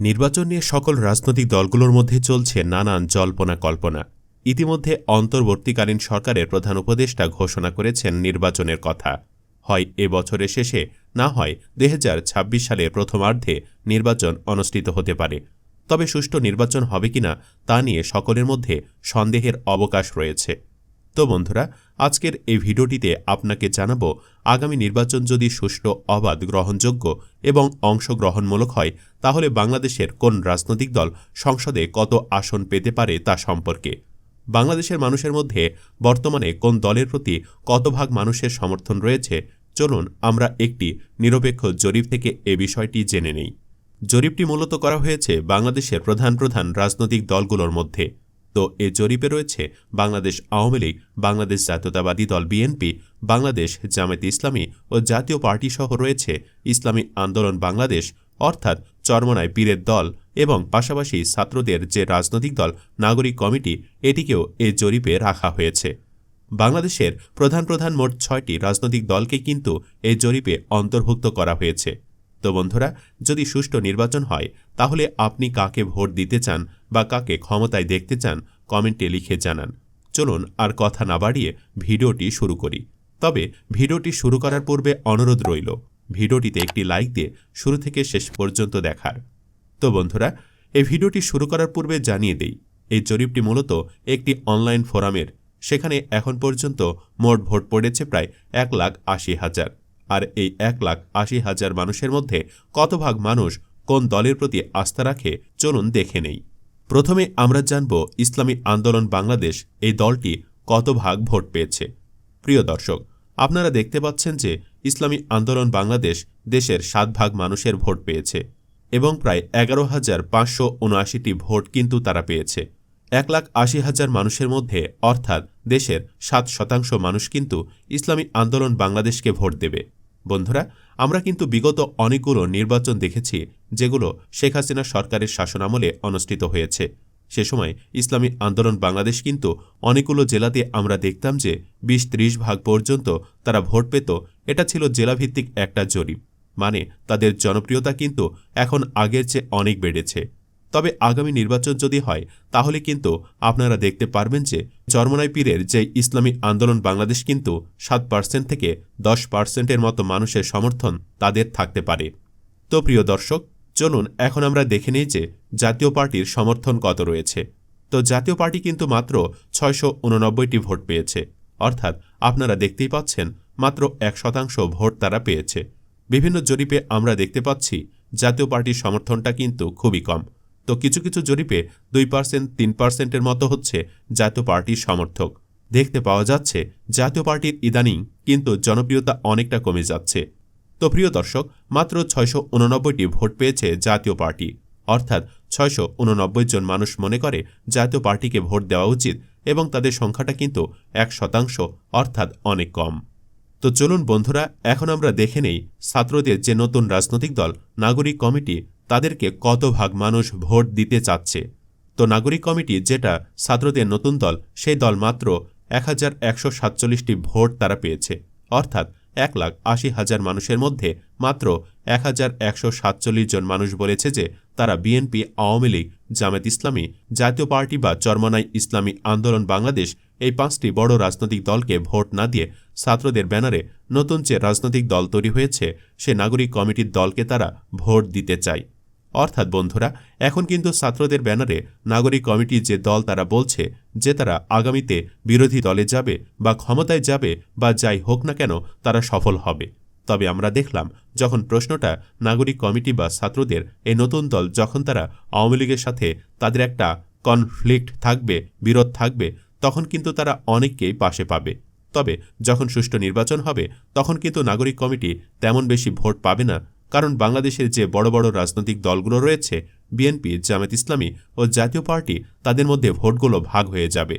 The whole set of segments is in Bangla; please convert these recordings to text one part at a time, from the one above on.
নির্বাচন নিয়ে সকল রাজনৈতিক দলগুলোর মধ্যে চলছে নানান জল্পনা কল্পনা। ইতিমধ্যে অন্তর্বর্তীকালীন সরকারের প্রধান উপদেষ্টা ঘোষণা করেছেন নির্বাচনের কথা। হয় এ বছরের শেষে, না হয় দুই সালের প্রথমার্ধে নির্বাচন অনুষ্ঠিত হতে পারে। তবে সুষ্ঠু নির্বাচন হবে কিনা তা নিয়ে সকলের মধ্যে সন্দেহের অবকাশ রয়েছে। তো বন্ধুরা, আজকের এই ভিডিওটিতে আপনাকে জানাব, আগামী নির্বাচন যদি সুষ্ঠু, অবাধ, গ্রহণযোগ্য এবং অংশগ্রহণমূলক হয়, তাহলে বাংলাদেশের কোন রাজনৈতিক দল সংসদে কত আসন পেতে পারে তা সম্পর্কে? বাংলাদেশের মানুষের মধ্যে বর্তমানে কোন দলের প্রতি কত ভাগ মানুষের সমর্থন রয়েছে? চলুন আমরা একটি নিরপেক্ষ জরিপ থেকে এ বিষয়টি জেনে নেই। জরিপটি মূলত করা হয়েছে বাংলাদেশের প্রধান প্রধান রাজনৈতিক দলগুলোর মধ্যে। তো এ জরিপে রয়েছে বাংলাদেশ আওয়ামী লীগ, বাংলাদেশ জাতীয়তাবাদী দল বিএনপি, বাংলাদেশ জামায়াত ইসলামী ও জাতীয় পার্টি সহ রয়েছে ইসলামী আন্দোলন বাংলাদেশ, অর্থাৎ চরমনায় পীরের দল এবং পাশাপাশি ছাত্রদের যে রাজনৈতিক দল, নাগরিক কমিটি, এটিকেও এ জরিপে রাখা হয়েছে। বাংলাদেশের প্রধান প্রধান মোট ছয়টি রাজনৈতিক দলকে কিন্তু এই জরিপে অন্তর্ভুক্ত করা হয়েছে। তো বন্ধুরা, যদি সুষ্ঠু নির্বাচন হয়, তাহলে আপনি কাকে ভোট দিতে চান বা কাকে ক্ষমতায় দেখতে চান, কমেন্টে লিখে জানান। চলুন আর কথা না বাড়িয়ে ভিডিওটি শুরু করি। তবে ভিডিওটি শুরু করার পূর্বে অনুরোধ রইল, ভিডিওটিতে একটি লাইক দিয়ে শুরু থেকে শেষ পর্যন্ত দেখার। তো বন্ধুরা, এই ভিডিওটি শুরু করার পূর্বে জানিয়ে দেই, এই জরিপটি মূলত একটি অনলাইন ফোরামের। সেখানে এখন পর্যন্ত মোট ভোট পড়েছে প্রায় এক লাখ আশি হাজার। আর এই এক লাখ আশি হাজার মানুষের মধ্যে কত ভাগ মানুষ কোন দলের প্রতি আস্থা রাখে, চলুন দেখে নেই। প্রথমে আমরা জানব ইসলামী আন্দোলন বাংলাদেশ এই দলটি কত ভাগ ভোট পেয়েছে। প্রিয় দর্শক, আপনারা দেখতে পাচ্ছেন যে ইসলামী আন্দোলন বাংলাদেশ দেশের সাত ভাগ মানুষের ভোট পেয়েছে এবং প্রায় এগারো হাজার পাঁচশো উনআশিটি ভোট কিন্তু তারা পেয়েছে। এক লাখ আশি হাজার মানুষের মধ্যে অর্থাৎ দেশের সাত শতাংশ মানুষ কিন্তু ইসলামী আন্দোলন বাংলাদেশকে ভোট দেবে। বন্ধুরা, আমরা কিন্তু বিগত অনেকগুলো নির্বাচন দেখেছি, যেগুলো শেখ হাসিনা সরকারের শাসনামলে অনুষ্ঠিত হয়েছে। সে সময় ইসলামী আন্দোলন বাংলাদেশ কিন্তু অনেকগুলো জেলাতে আমরা দেখতাম যে বিশ ত্রিশ ভাগ পর্যন্ত তারা ভোট পেত, এটা ছিল জেলাভিত্তিক একটা জরিপ। মানে তাদের জনপ্রিয়তা কিন্তু এখন আগের চেয়ে অনেক বেড়েছে। তবে আগামী নির্বাচন যদি হয়, তাহলে কিন্তু আপনারা দেখতে পারবেন যে চরমনাই পীরের যে ইসলামী আন্দোলন বাংলাদেশ কিন্তু সাত পার্সেন্ট থেকে দশ পার্সেন্টের মতো মানুষের সমর্থন তাদের থাকতে পারে। তো প্রিয় দর্শক, চলুন এখন আমরা দেখে নিই যে জাতীয় পার্টির সমর্থন কত রয়েছে। তো জাতীয় পার্টি কিন্তু মাত্র ছয়শো উননব্বইটি ভোট পেয়েছে। অর্থাৎ আপনারা দেখতেই পাচ্ছেন মাত্র এক শতাংশ ভোট তারা পেয়েছে। বিভিন্ন জরিপে আমরা দেখতে পাচ্ছি জাতীয় পার্টির সমর্থনটা কিন্তু খুবই কম। তো কিছু কিছু জরিপে দুই পার্সেন্ট তিন পার্সেন্টের মতো হচ্ছে জাতীয় পার্টির সমর্থক। দেখতে পাওয়া যাচ্ছে জাতীয় পার্টির ইদানিং কিন্তু জনপ্রিয়তা অনেকটা কমে যাচ্ছে। তো প্রিয় দর্শক, মাত্র ছয়শো উননব্বইটি ভোট পেয়েছে জাতীয় পার্টি। অর্থাৎ ছয়শো উননব্বই জন মানুষ মনে করে জাতীয় পার্টিকে ভোট দেওয়া উচিত এবং তাদের সংখ্যাটা কিন্তু এক শতাংশ, অর্থাৎ অনেক কম। তো চলুন বন্ধুরা, এখন আমরা দেখে নেই ছাত্রদের যে নতুন রাজনৈতিক দল, নাগরিক কমিটি তাদেরকে কত ভাগ মানুষ ভোট দিতে চাচ্ছে? তো নাগরিক কমিটি যেটা ছাত্রদের নতুন দল, সেই দল মাত্র এক হাজার একশো সাতচল্লিশটি ভোট তারা পেয়েছে। অর্থাৎ এক লাখ আশি হাজার মানুষের মধ্যে মাত্র এক হাজার একশো সাতচল্লিশ জন মানুষ বলেছে যে তারা বিএনপি, আওয়ামী লীগ জামাত ইসলামী, জাতীয় পার্টি বা চরমনাই ইসলামী আন্দোলন বাংলাদেশ এই পাঁচটি বড় রাজনৈতিক দলকে ভোট না দিয়ে ছাত্রদের ব্যানারে নতুন যে রাজনৈতিক দল তৈরি হয়েছে, সে নাগরিক কমিটির দলকে তারা ভোট দিতে চায়। অর্থাৎ বন্ধুরা, এখন কিন্তু ছাত্রদের ব্যানারে নাগরিক কমিটির যে দল তারা বলছে যে তারা আগামীতে বিরোধী দলে যাবে বা ক্ষমতায় যাবে বা যাই হোক না কেন তারা সফল হবে। তবে আমরা দেখলাম, যখন প্রশ্নটা নাগরিক কমিটি বা ছাত্রদের এই নতুন দল যখন তারা আওয়ামী লীগের সাথে তাদের একটা কনফ্লিক্ট থাকবে, বিরোধ থাকবে, তখন কিন্তু তারা অনেককেই পাশে পাবে। তবে যখন সুষ্ঠু নির্বাচন হবে, তখন কিন্তু নাগরিক কমিটি তেমন বেশি ভোট পাবে না কারণ বাংলাদেশের যে বড় বড় রাজনৈতিক দলগুলো রয়েছে, বিএনপি জামাত ইসলামী ও জাতীয় পার্টি, তাদের মধ্যে ভোটগুলো ভাগ হয়ে যাবে।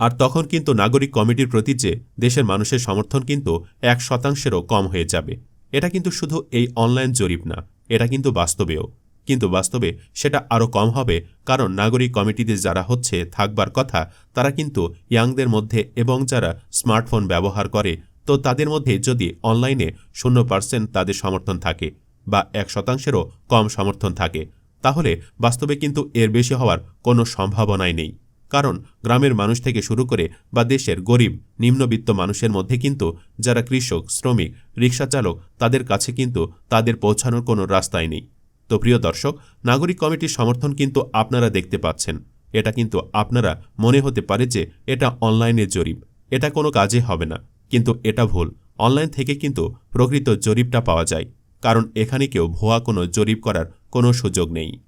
আর তখন কিন্তু নাগরিক কমিটির প্রতি যে দেশের মানুষের সমর্থন কিন্তু এক শতাংশেরও কম হয়ে যাবে। এটা কিন্তু শুধু এই অনলাইন জরিপ না, এটা কিন্তু বাস্তবেও। কিন্তু বাস্তবে সেটা আরও কম হবে, কারণ নাগরিক কমিটিতে যারা হচ্ছে থাকবার কথা, তারা কিন্তু ইয়াংদের মধ্যে এবং যারা স্মার্টফোন ব্যবহার করে, তো তাদের মধ্যে যদি অনলাইনে শূন্য পার্সেন্ট তাদের সমর্থন থাকে বা এক শতাংশেরও কম সমর্থন থাকে। তাহলে বাস্তবে কিন্তু এর বেশি হওয়ার কোনো সম্ভাবনাই নেই। কারণ গ্রামের মানুষ থেকে শুরু করে বা দেশের গরিব, নিম্নবিত্ত মানুষের মধ্যে কিন্তু যারা কৃষক, শ্রমিক রিক্সা চালক তাদের কাছে কিন্তু তাদের পৌঁছানোর কোনো রাস্তাই নেই। তো প্রিয় দর্শক, নাগরিক কমিটির সমর্থন কিন্তু আপনারা দেখতে পাচ্ছেন। এটা কিন্তু আপনারা মনে হতে পারে যে এটা অনলাইনের জরিপ। এটা কোনো কাজে হবে না। কিন্তু এটা ভুল। অনলাইন থেকে কিন্তু প্রকৃত জরিপটা পাওয়া যায়। কারণ এখানে কেউ ভুয়া কোনো জরিপ করার কোনো সুযোগ নেই।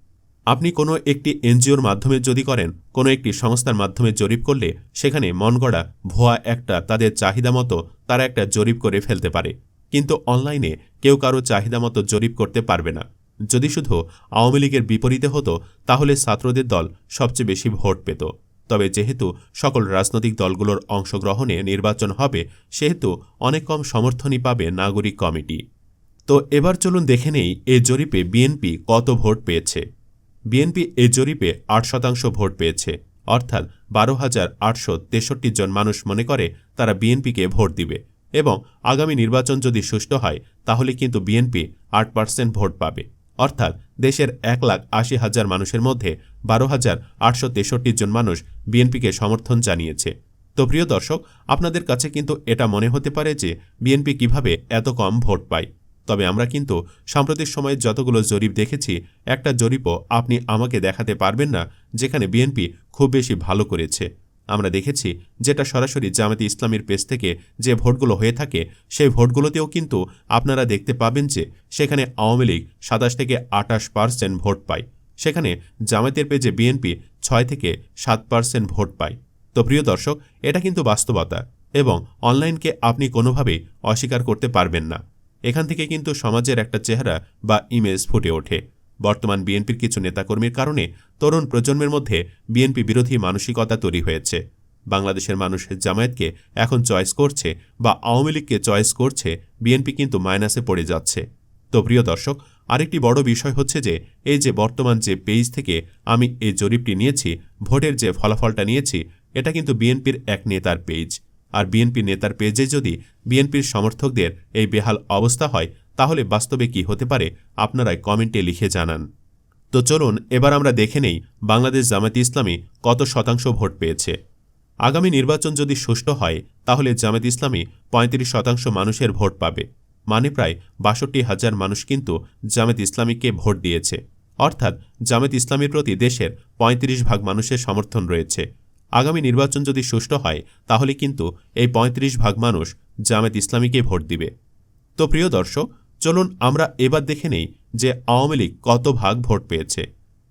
আপনি কোনো একটি এনজিওর মাধ্যমে যদি করেন, কোনো একটি সংস্থার মাধ্যমে জরিপ করলে সেখানে মন গড়া ভুয়া একটা তাদের চাহিদা মতো তারা একটা জরিপ করে ফেলতে পারে। কিন্তু অনলাইনে কেউ কারও চাহিদা মতো জরিপ করতে পারবে না। যদি শুধু আওয়ামী লীগের বিপরীতে হতো, তাহলে ছাত্রদের দল সবচেয়ে বেশি ভোট পেত। তবে যেহেতু সকল রাজনৈতিক দলগুলোর অংশগ্রহণে নির্বাচন হবে, সেহেতু অনেক কম সমর্থনই পাবে নাগরিক কমিটি। তো এবার চলুন দেখে নেই এ জরিপে বিএনপি কত ভোট পেয়েছে। বিএনপি এ জরিপে আট শতাংশ ভোট পেয়েছে, অর্থাৎ বারো হাজার আটশো তেষট্টি জন মানুষ মনে করে তারা বিএনপিকে ভোট দিবে এবং আগামী নির্বাচন যদি সুষ্ঠু হয়, তাহলে কিন্তু বিএনপি আট পার্সেন্ট ভোট পাবে। অর্থাৎ দেশের এক লাখ আশি হাজার মানুষের মধ্যে বারো হাজার আটশো তেষট্টি জন মানুষ বিএনপিকে সমর্থন জানিয়েছে। তো প্রিয় দর্শক, আপনাদের কাছে কিন্তু এটা মনে হতে পারে যে বিএনপি কীভাবে এত কম ভোট পায়। তবে আমরা কিন্তু সাম্প্রতিক সময়ে যতগুলো জরিপ দেখেছি, একটা জরিপও আপনি আমাকে দেখাতে পারবেন না, যেখানে বিএনপি খুব বেশি ভালো করেছে। আমরা দেখেছি যেটা সরাসরি জামাতে ইসলামীর পেজ থেকে যে ভোটগুলো হয়ে থাকে, সেই ভোটগুলোতেও কিন্তু আপনারা দেখতে পাবেন যে সেখানে আওয়ামী লীগ সাতাশ থেকে আটাশ পার্সেন্ট ভোট পায়। সেখানে জামাতের পেজে বিএনপি ছয় থেকে সাত পার্সেন্ট ভোট পায়। তো প্রিয় দর্শক, এটা কিন্তু বাস্তবতা এবং অনলাইনকে আপনি কোনোভাবেই অস্বীকার করতে পারবেন না। এখান থেকে কিন্তু সমাজের একটা চেহারা বা ইমেজ ফুটে ওঠে। বর্তমান বিএনপির কিছু নেতাকর্মীর কারণে তরুণ প্রজন্মের মধ্যে বিএনপি বিরোধী মানসিকতা তৈরি হয়েছে। বাংলাদেশের মানুষ জামায়াতকে এখন চয়েস করছে বা আওয়ামী লীগকে চয়েস করছে, বিএনপি কিন্তু মাইনাসে পড়ে যাচ্ছে। তো প্রিয় দর্শক, আরেকটি বড় বিষয় হচ্ছে যে, এই যে বর্তমান যে পেজ থেকে আমি এই জরিপটি নিয়েছি, ভোটের যে ফলাফলটা নিয়েছি, এটা কিন্তু বিএনপির এক নেতার পেজ আর বিএনপি নেতার পেজে যদি বিএনপির সমর্থকদের এই বেহাল অবস্থা হয়, তাহলে বাস্তবে কি হতে পারে, আপনারাই কমেন্টে লিখে জানান। তো চলুন, এবার আমরা দেখে নেই বাংলাদেশ জামায়াতে ইসলামী কত শতাংশ ভোট পেয়েছে। আগামী নির্বাচন যদি সুষ্ঠু হয়, তাহলে জামায়াত ইসলামী পঁয়ত্রিশ শতাংশ মানুষের ভোট পাবে। মানে প্রায় বাষট্টি হাজার মানুষ কিন্তু জামায়াত ইসলামীকে ভোট দিয়েছে। অর্থাৎ জামায়াত ইসলামীর প্রতি দেশের ৩৫ ভাগ মানুষের সমর্থন রয়েছে। আগামী নির্বাচন যদি সুষ্ঠু হয়, তাহলে কিন্তু এই ৩৫ ভাগ মানুষ জামায়াত ইসলামীকে ভোট দিবে। তো প্রিয় দর্শক, চলুন আমরা এবার দেখে নেই যে আওয়ামী লীগ কত ভাগ ভোট পেয়েছে।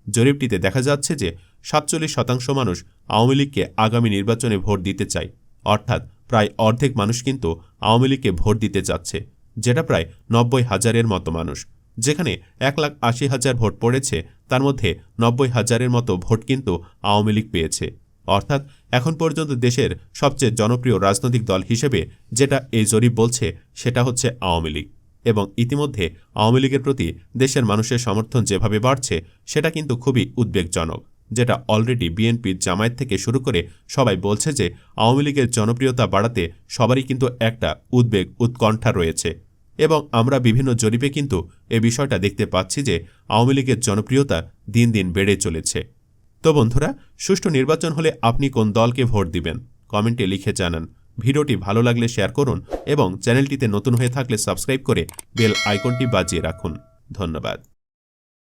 জরিপটিতে দেখা যাচ্ছে যে সাতচল্লিশ শতাংশ মানুষ আওয়ামী লীগকে আগামী নির্বাচনে ভোট দিতে চায়। অর্থাৎ প্রায় অর্ধেক মানুষ কিন্তু আওয়ামী লীগকে ভোট দিতে যাচ্ছে, যেটা প্রায় নব্বই হাজারের মতো মানুষ। যেখানে এক লাখ আশি হাজার ভোট পড়েছে, তার মধ্যে নব্বই হাজারের মতো ভোট কিন্তু আওয়ামী লীগ পেয়েছে। অর্থাৎ এখন পর্যন্ত দেশের সবচেয়ে জনপ্রিয় রাজনৈতিক দল হিসেবে যেটা এই জরিপ বলছে, সেটা হচ্ছে আওয়ামী লীগ। এবং ইতিমধ্যে আওয়ামী লীগের প্রতি দেশের মানুষের সমর্থন যেভাবে বাড়ছে, সেটা কিন্তু খুবই উদ্বেগজনক, যেটা অলরেডি বিএনপির জামায়াত থেকে শুরু করে সবাই বলছে যে আওয়ামী লীগের জনপ্রিয়তা বাড়াতে সবারই কিন্তু একটা উদ্বেগ উৎকণ্ঠা রয়েছে। এবং আমরা বিভিন্ন জরিপে কিন্তু এ বিষয়টা দেখতে পাচ্ছি যে আওয়ামী লীগের জনপ্রিয়তা দিন দিন বেড়ে চলেছে। তো বন্ধুরা, সুষ্ঠু নির্বাচন হলে আপনি কোন দলকে ভোট দিবেন? কমেন্টে লিখে জানান। ভিডিওটি ভালো লাগলে শেয়ার করুন এবং চ্যানেলটিতে নতুন হয়ে থাকলে সাবস্ক্রাইব করে বেল আইকনটি বাজিয়ে রাখুন। ধন্যবাদ।